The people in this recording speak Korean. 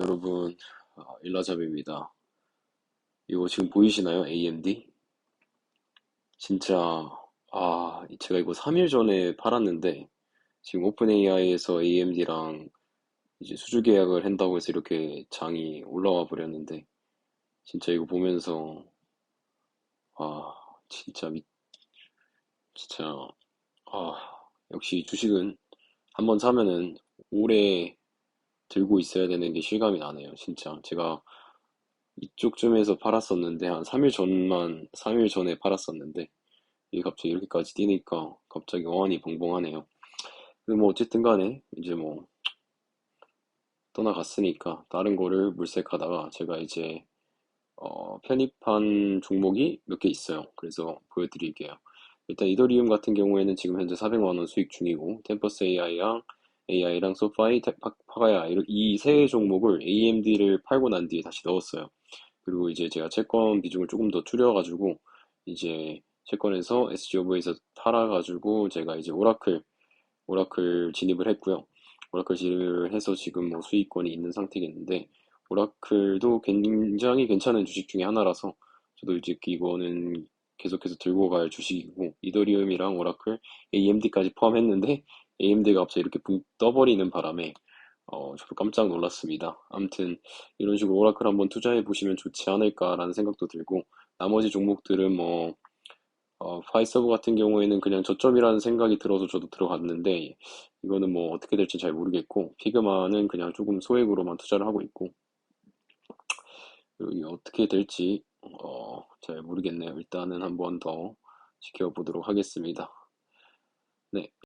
여러분, 아, 일라잡입니다. 이거 지금 보이시나요? AMD? 진짜, 아, 제가 이거 3일 전에 팔았는데, 지금 오픈 AI에서 AMD랑 이제 수주 계약을 한다고 해서 이렇게 장이 올라와 버렸는데, 진짜 이거 보면서, 아, 진짜 미, 진짜, 아, 역시 주식은 한번 사면은 오래 들고 있어야 되는 게 실감이 나네요. 진짜. 제가 이쪽쯤에서 팔았었는데, 한 3일 전만, 3일 전에 팔았었는데, 이게 갑자기 이렇게까지 뛰니까 갑자기 어안이 벙벙하네요. 근데 뭐 어쨌든 간에 이제 뭐 떠나갔으니까 다른 거를 물색하다가 제가 이제 어, 편입한 종목이 몇 개 있어요. 그래서 보여드릴게요. 일단 이더리움 같은 경우에는 지금 현재 400만 원 수익 중이고 템퍼스 AI랑 AI랑 소파이, 파가야 이 세 종목을 AMD를 팔고 난 뒤에 다시 넣었어요. 그리고 이제 제가 채권 비중을 조금 더 줄여가지고 이제 채권에서 SGOV에서 팔아가지고 제가 이제 오라클 오라클 진입을 했고요. 오라클 진입을 해서 지금 뭐 수익권이 있는 상태겠는데 오라클도 굉장히 괜찮은 주식 중에 하나라서 저도 이제 이거는 계속해서 들고 갈 주식이고 이더리움이랑 오라클, AMD까지 포함했는데 AMD가 갑자기 이렇게 붕 떠버리는 바람에 어, 저도 깜짝 놀랐습니다. 아무튼 이런 식으로 오라클 한번 투자해 보시면 좋지 않을까라는 생각도 들고 나머지 종목들은 뭐 어, 파이서브 같은 경우에는 그냥 저점이라는 생각이 들어서 저도 들어갔는데 이거는 뭐 어떻게 될지 잘 모르겠고 피그마는 그냥 조금 소액으로만 투자를 하고 있고 이게 어떻게 될지 어, 잘 모르겠네요. 일단은 한번 더 지켜보도록 하겠습니다. 네.